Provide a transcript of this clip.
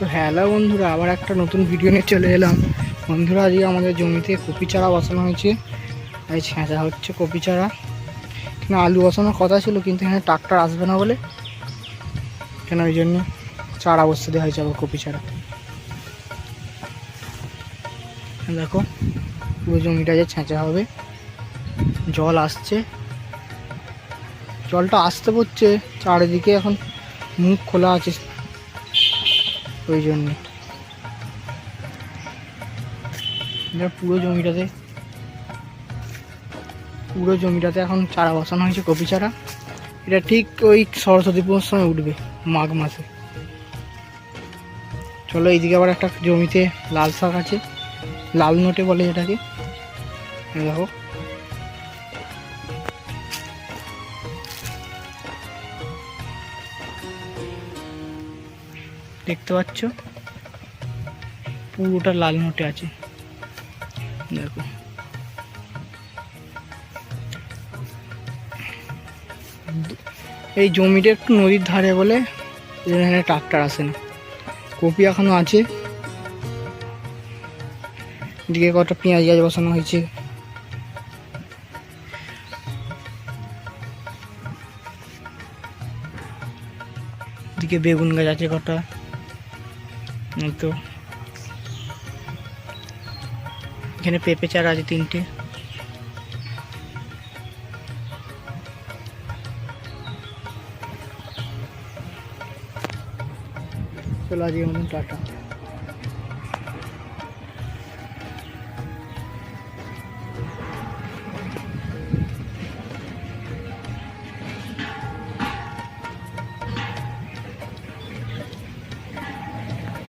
তো হ্যালো বন্ধুরা, আবার একটা নতুন ভিডিও নিয়ে চলে এলাম। বন্ধুরা, আজকে আমাদের জমিতে কপি চারা বসানো হয়েছে। এই ছেঁচা হচ্ছে কপি চারা। এখানে আলু বসানোর কথা ছিল, কিন্তু এখানে ট্রাক্টর আসবে না বলে। কেন ওই জন্য চারা বসতে দেওয়া হয়েছে আবার কপি চারা। দেখো, পুরো জমিটা যে ছেঁচা হবে। জল আসছে। জলটা আসতে পড়ছে চারিদিকে এখন মুখ খোলা আছে। ওই জন্যে পুরো জমিটাতে। পুরো জমিটাতে এখন চারা বসানো হয়েছে কপি চারা। এটা ঠিক ওই সরস্বতী পুজোর সময় উঠবে, মাঘ মাসে। চলো এইদিকে আবার একটা জমিতে লাল শাক আছে। লাল নোটে বলে এটাকে। দেখো। দেখতে পাচ্ছ? পুরোটা লাল নোটে আছে। দেখো। এই জমিটা একটু নদীর ধারে বলে, এখানে ট্রাক্টর আসে না। কপি এখনও আছে। এদিকে কটা পেঁয়াজ গাছ বসানো হয়েছে। এদিকে বেগুন গাছ আছে কটা। তো। এখানে পেঁপে চারা আছে তিনটে। চলো আজকে মতন টাটা।